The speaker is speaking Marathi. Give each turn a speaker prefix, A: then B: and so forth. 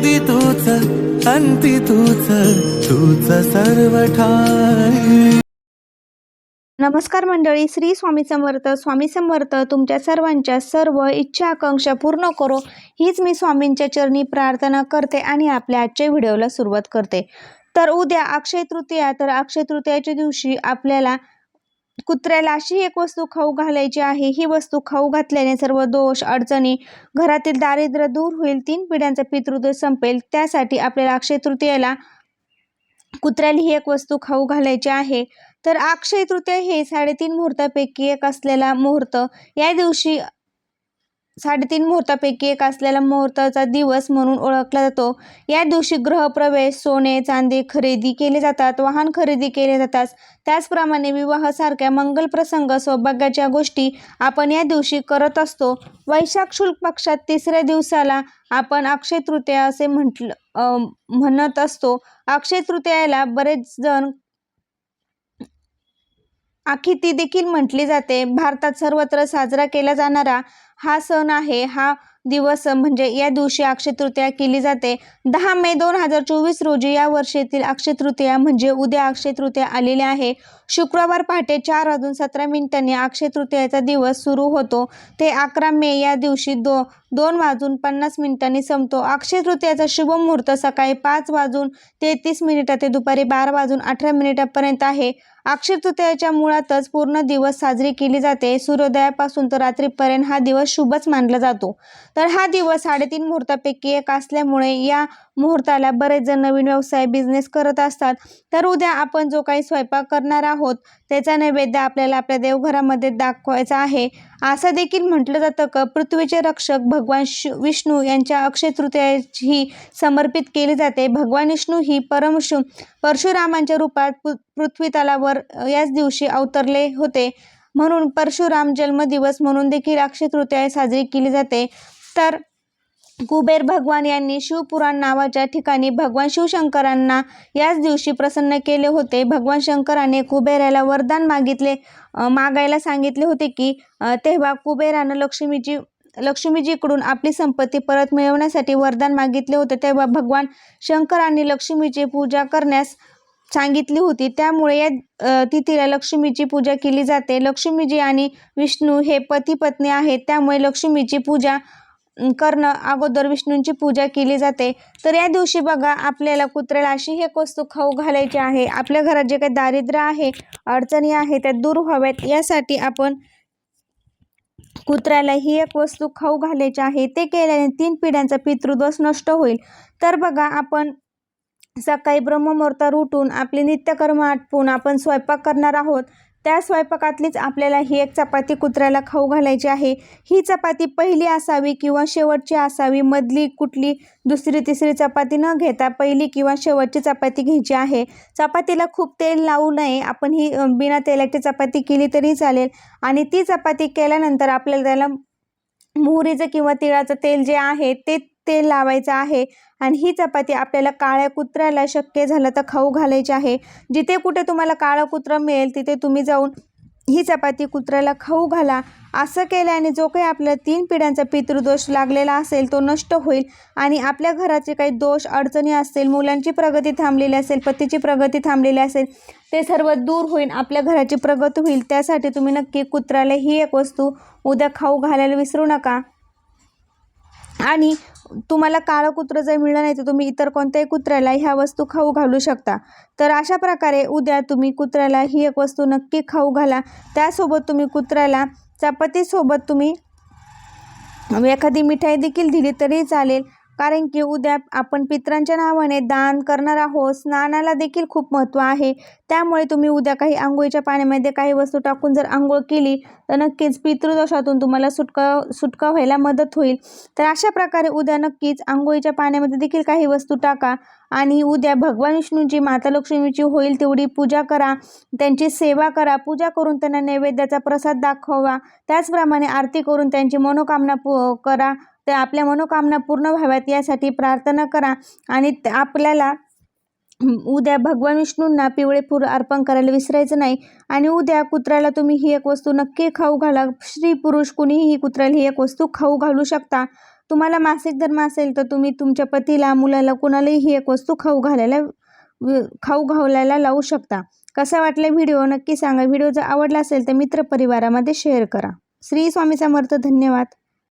A: आधी तूच अंती तूच तूच सर्व ठाई
B: नमस्कार मंडळी श्री स्वामी समर्थ. स्वामी समर्थ तुमच्या सर्वांच्या सर्व इच्छा आकांक्षा पूर्ण करो. हीच मी स्वामींच्या चरणी प्रार्थना करते आणि आपल्या आजच्या व्हिडिओला सुरुवात करते. तर उद्या अक्षय तृतीया तर अक्षय तृतीयाच्या दिवशी आपल्याला कुत्र्याला अशी एक वस्तू खाऊ घालायची आहे. ही वस्तू खाऊ घातल्याने सर्व दोष अडचणी घरातील दारिद्र्य दूर होईल. तीन पिढ्यांचा पितृदोष संपेल. त्यासाठी आपल्याला अक्षय तृतीयेला कुत्र्याला ही एक वस्तू खाऊ घालायची आहे. तर अक्षय तृतीया हे साडेतीन मुहूर्तापैकी एक असलेला मुहूर्त. या दिवशी साडेतीन मुहूर्तापैकी एक असलेला मुहूर्ताचा दिवस म्हणून ओळखला जातो. या दिवशी ग्रहप्रवेश सोने चांदी खरेदी केले जातात वाहन खरेदी केले जातात. त्याचप्रमाणे विवाहासारख्या मंगल प्रसंग सौभाग्याच्या गोष्टी आपण या दिवशी करत असतो. वैशाख शुल्क पक्षात तिसऱ्या दिवसाला आपण अक्षय तृतीया असे म्हटलं म्हणत असतो. अक्षय तृतीयाला बरेच जण आखिती देखील म्हटली जाते भारतात सर्वत्र साजरा केला जाणारा हा सण आहे. हा दिवस म्हणजे या दिवशी अक्षय तृतीया केली जाते. दहा मे दोन हजार चोवीस रोजी या वर्षातील अक्षय तृतीया म्हणजे उद्या अक्षय तृतीया आलेली आहे. शुक्रवार पहाटे चार वाजून सतरा मिनिटांनी अक्षय तृतीयाचा दिवस सुरू होतो. ते अकरा मे या दिवशी दो दोन वाजून पन्नास मिनिटांनी संपतो. अक्षय तृतीयाचा शुभ मुहूर्त सकाळी पाच वाजून तेहतीस मिनिटं ते दुपारी बारा वाजून अठरा मिनिटापर्यंत आहे. अक्षय तृतीयाच्या मुळातच पूर्ण दिवस साजरी केली जाते. सूर्योदयापासून तर रात्रीपर्यंत हा दिवस शुभच मानला जातो. तर हा दिवस साडेतीन मुहूर्तापैकी एक असल्यामुळे या मुहूर्ताला बरेच जण नवीन व्यवसाय बिझनेस करत असतात. तर उद्या आपण जो काही स्वयंपाक करणार आहोत त्याचा नैवेद्य आपल्याला आपल्या देवघरामध्ये दाखवायचा आहे. असं देखील म्हटलं जातं का? पृथ्वीचे रक्षक भगवान शि विष्णू यांच्या अक्षय तृतीयाची समर्पित केली जाते. भगवान विष्णू ही परमशु परशुरामांच्या रूपात पृ पृथ्वी तलावर याच दिवशी अवतरले होते. म्हणून परशुराम जन्मदिवस म्हणून देखील अक्षय तृतीया साजरी केली जाते. तर कुबेर भगवान यांनी शिवपुराण नावाच्या ठिकाणी भगवान शिवशंकरांना याच दिवशी प्रसन्न केले होते. भगवान शंकराने कुबेराला वरदान मागितले मागायला सांगितले होते की तेव्हा कुबेरानं लक्ष्मीची लक्ष्मीजीकडून आपली संपत्ती परत मिळवण्यासाठी वरदान मागितले होते. तेव्हा भगवान शंकरांनी लक्ष्मीची पूजा करण्यास सांगितली होती. त्यामुळे या तिथीला लक्ष्मीची पूजा केली जाते. लक्ष्मीजी आणि विष्णू हे पती पत्नी आहेत. त्यामुळे लक्ष्मीची पूजा करणं अगोदर विष्णूंची पूजा केली जाते. तर या दिवशी बघा आपल्याला कुत्र्याला अशी एक वस्तू खाऊ घालायची आहे. आपल्या घरात जे काही दारिद्र्य आहे अडचणी आहे त्या दूर व्हाव्यात. यासाठी आपण कुत्र्याला ही एक वस्तू खाऊ घालायची आहे. ते केल्याने तीन पिढ्यांचा पितृदोष नष्ट होईल. तर बघा आपण सकाळी ब्रह्ममुहूर्तावर उठून आपले नित्यकर्म आटपून आपण स्वयंपाक करणार आहोत. त्या स्वयंपाकातलीच आपल्याला ही एक चपाती कुत्र्याला खाऊ घालायची आहे. ही चपाती पहिली असावी किंवा शेवटची असावी मधली कुठली दुसरी तिसरी चपाती न घेता पहिली किंवा शेवटची चपाती घ्यायची आहे. चपातीला खूप तेल लावू नये. आपण ही बिना तेलाची चपाती केली तरी चालेल. आणि ती चपाती केल्यानंतर आपल्याला त्याला मोहरीचं किंवा तिळाचं तेल जे आहे ते तेल लावायचं आहे. आणि ही चपाती आपल्याला काळ्या कुत्र्याला शक्य झालं तर खाऊ घालायची आहे. जिथे कुठे तुम्हाला काळं कुत्रं मिळेल तिथे तुम्ही जाऊन ही चपाती कुत्र्याला खाऊ घाला. असं केल्याने जो काही आपल्या तीन पिढ्यांचा पितृदोष लागलेला असेल तो नष्ट होईल आणि आपल्या घराचे काही दोष अडचणी असतील मुलांची प्रगती थांबलेली असेल पतीची प्रगती थांबलेली असेल ते सर्व दूर होईल आपल्या घराची प्रगती होईल. त्यासाठी तुम्ही नक्की कुत्र्याला ही एक वस्तू उद्या खाऊ घालायला विसरू नका. आणि तुम्हाला काळं कुत्रं जर मिळलं नाही तर तुम्ही इतर कोणत्याही कुत्र्याला ह्या वस्तू खाऊ घालू शकता. तर अशा प्रकारे उद्या तुम्ही कुत्र्याला ही एक वस्तू नक्की खाऊ घाला. त्यासोबत तुम्ही कुत्र्याला चपातीसोबत तुम्ही एखादी मिठाई देखील दिली तरी चालेल. कारण की उद्या आपण पित्रांच्या नावाने दान करणार आहोत. स्नानाला देखील खूप महत्त्व आहे. त्यामुळे तुम्ही उद्या काही आंघोळीच्या पाण्यामध्ये काही वस्तू टाकून जर आंघोळ केली तर नक्कीच पितृदोषातून तुम्हाला सुटका सुटका व्हायला मदत होईल. तर अशा प्रकारे उद्या नक्कीच आंघोळीच्या पाण्यामध्ये देखील काही वस्तू टाका आणि उद्या भगवान विष्णूंची माता लक्ष्मीची होईल तेवढी पूजा करा. त्यांची सेवा करा. पूजा करून त्यांना नैवेद्याचा प्रसाद दाखवा. त्याचप्रमाणे आरती करून त्यांची मनोकामना पू करा. तर आपल्या मनोकामना पूर्ण व्हाव्यात यासाठी प्रार्थना करा आणि त- आपल्याला उद्या भगवान विष्णूंना पिवळे फूल अर्पण करायला विसरायचं नाही आणि उद्या कुत्र्याला तुम्ही ही एक वस्तू नक्की खाऊ घाला. स्त्री पुरुष कुणीही कुत्र्याला ही एक वस्तू खाऊ घालू शकता. तुम्हाला मासिक धर्म असेल तर तुम्ही तुमच्या पतीला मुलाला कुणालाही ही एक वस्तू खाऊ घालायला खाऊ घालायला लावू शकता. कसा वाटला व्हिडिओ नक्की सांगा. व्हिडिओ जर आवडला असेल तर मित्रपरिवारामध्ये शेअर करा. श्री स्वामी समर्थ धन्यवाद.